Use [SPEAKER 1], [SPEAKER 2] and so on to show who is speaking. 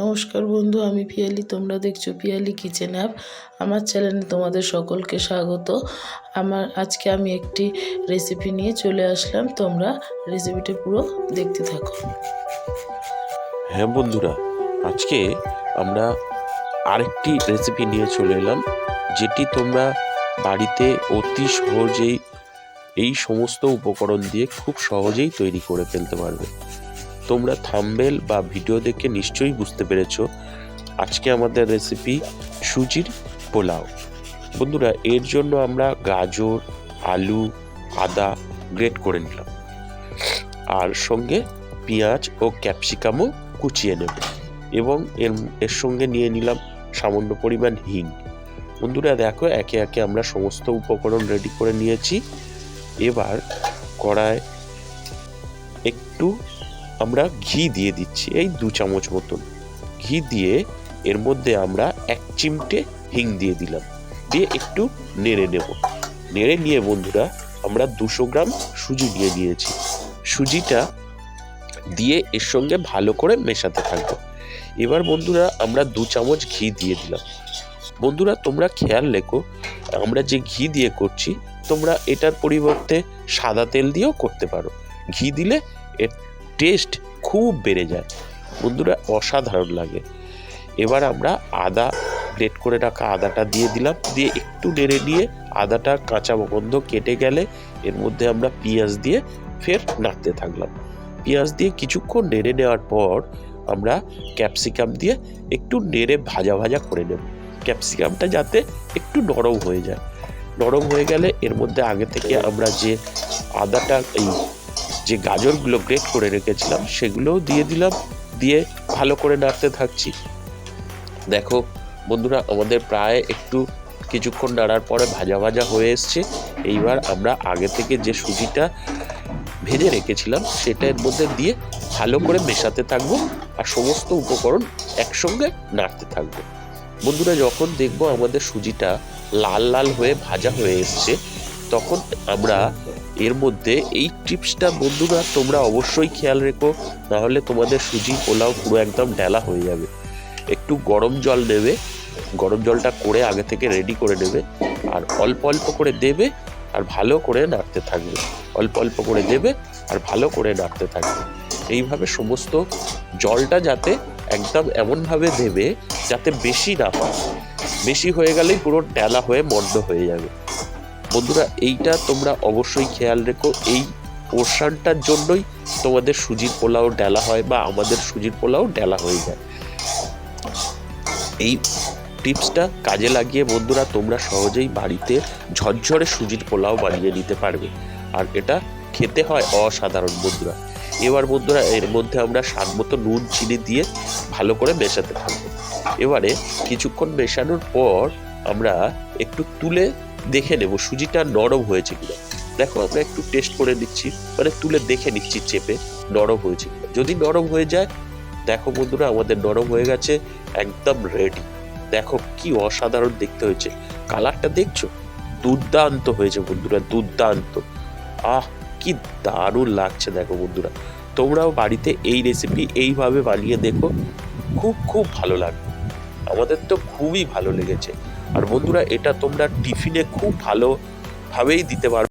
[SPEAKER 1] নমস্কার বন্ধু, আমি পিয়ালি, তোমরা দেখছ পিয়ালি কিচেন অ্যাপ আমার চ্যানেলে তোমাদের সকলকে স্বাগত। আমার, আজকে আমি একটি রেসিপি নিয়ে চলে আসলাম। তোমরা রেসিপিটা পুরো দেখতে থাকো।
[SPEAKER 2] হ্যাঁ বন্ধুরা, আজকে আমরা আরেকটি রেসিপি নিয়ে চলে এলাম, যেটি তোমরা বাড়িতে অতি সহজেই এই সমস্ত উপকরণ দিয়ে খুব সহজেই তৈরি করে ফেলতে পারবে। তোমরা থাম্বেল বা ভিডিও দেখে নিশ্চয়ই বুঝতে পেরেছ। আজকে আমাদের রেসিপি সুজির পোলাও। বন্ধুরা, এর জন্য আমরা গাজর, আলু, আদা গ্রেট করে নিলাম। আর সঙ্গে পেঁয়াজ ও ক্যাপসিকামও কুচিয়ে নেব। এবং এর এর সঙ্গে নিয়ে নিলাম সামান্য পরিমাণ হিং। বন্ধুরা, দেখো, একে একে আমরা সমস্ত উপকরণ রেডি করে নিয়েছি। এবার কড়ায় একটু আমরা ঘি দিয়ে দিচ্ছি, এই দু চামচ মতন। ঘি দিয়ে এর মধ্যে আমরা এক চিমটে হিং দিয়ে দিলাম, দিয়ে একটু নেড়ে নেব। নেড়ে নিয়ে বন্ধুরা, আমরা দুশো গ্রাম সুজি দিয়ে দিয়েছি সুজিটা দিয়ে এর সঙ্গে ভালো করে মেশাতে থাকব। এবার বন্ধুরা, আমরা দু চামচ ঘি দিয়ে দিলাম। বন্ধুরা, তোমরা খেয়াল রেখো, আমরা যে ঘি দিয়ে করছি, তোমরা এটার পরিবর্তে সাদা তেল দিয়েও করতে পারো। ঘি দিলে এর টেস্ট খুব বেড়ে যায়। বন্ধুরা, অসাধারণ লাগে। এবার আমরা আদা গ্রেট করে রাখা আদাটা দিয়ে দিলাম। দিয়ে একটু নেড়ে নিয়ে আদাটা কাঁচা গন্ধ কেটে গেলে এর মধ্যে আমরা পেঁয়াজ দিয়ে ফের নাড়তে থাকলাম। পেঁয়াজ দিয়ে কিছুক্ষণ নেড়ে নেওয়ার পর আমরা ক্যাপসিকাম দিয়ে একটু নেড়ে ভাজা ভাজা করে নেব। ক্যাপসিকামটা যাতে একটু নরম হয়ে যায়। নরম হয়ে গেলে এর মধ্যে আগে থেকে আমরা যে আদাটা, এই যে গাজরগুলো গ্রেট করে রেখেছিলাম, সেগুলোও দিয়ে দিলাম, দিয়ে ভালো করে নাড়তে থাকছি। দেখো বন্ধুরা, আমাদের প্রায় একটু কিছুক্ষণ নাড়ার পরে ভাজা ভাজা হয়ে এসছে। এইবার আমরা আগে থেকে যে সুজিটা ভেজে রেখেছিলাম, সেটা এর মধ্যে দিয়ে ভালো করে মেশাতে থাকব আর সমস্ত উপকরণ একসঙ্গে নাড়তে থাকব। বন্ধুরা, যখন দেখব আমাদের সুজিটা লাল লাল হয়ে ভাজা হয়ে এসছে তখন আমরা এর মধ্যে এই টিপসটা, বন্ধুরা, তোমরা অবশ্যই খেয়াল রেখো নাহলে তোমাদের সুজি, পোলাও পুরো একদম ডেলা হয়ে যাবে। একটু গরম জল নেবে গরম জলটা করে আগে থেকে রেডি করে নেবে, আর অল্প অল্প করে দেবে, আর ভালো করে নাড়তে থাকবে। অল্প অল্প করে দেবে, আর ভালো করে নাড়তে থাকবে। এইভাবে সমস্ত জলটা যাতে একদম এমনভাবে দেবে, যাতে বেশি না পায় বেশি হয়ে গেলেই পুরো ডেলা হয়ে মন্ড হয়ে যাবে। বন্ধুরা, এইটা তোমরা অবশ্যই খেয়াল রেখো। এই পোর্শনটার জন্যই তোমাদের সুজির পোলাও ডেলা হয় বা আমাদের সুজির পোলাও ডেলা হয়ে যায়। এই টিপসটা কাজে লাগিয়ে বন্ধুরা, তোমরা সহজেই বাড়িতে ঝরঝরে সুজির পোলাও বানিয়ে নিতে পারবে। আর এটা খেতে হয় অসাধারণ বন্ধুরা। এবার বন্ধুরা, এর মধ্যে আমরা স্বাদ মতো নুন, চিনি দিয়ে ভালো করে মেশাতে থাকব। এবারে কিছুক্ষণ মেশানোর পর আমরা একটু তুলে দেখে নেব, সুজিটা নরম হয়েছে কিনা। দেখো, আমরা একটু টেস্ট করে নিচ্ছি মানে তুলে দেখে নিচ্ছি চেপে, নরম হয়েছে কিনা। যদি নরম হয়ে যায়, দেখো বন্ধুরা, আমাদের নরম হয়ে গেছে, একদম রেডি দেখো কি অসাধারণ দেখতে হয়েছে। কালারটা দেখছ? দুর্দান্ত হয়েছে বন্ধুরা, দুর্দান্ত। আহ, কি দারুণ লাগছে দেখো বন্ধুরা। তোমরাও বাড়িতে এই রেসিপি এইভাবে বানিয়ে দেখো, খুব খুব ভালো লাগবে। আমাদের তো খুবই ভালো লেগেছে। আর বন্ধুরা এটা তোমরা টিফিনে খুব ভালোভাবেই দিতে পারো।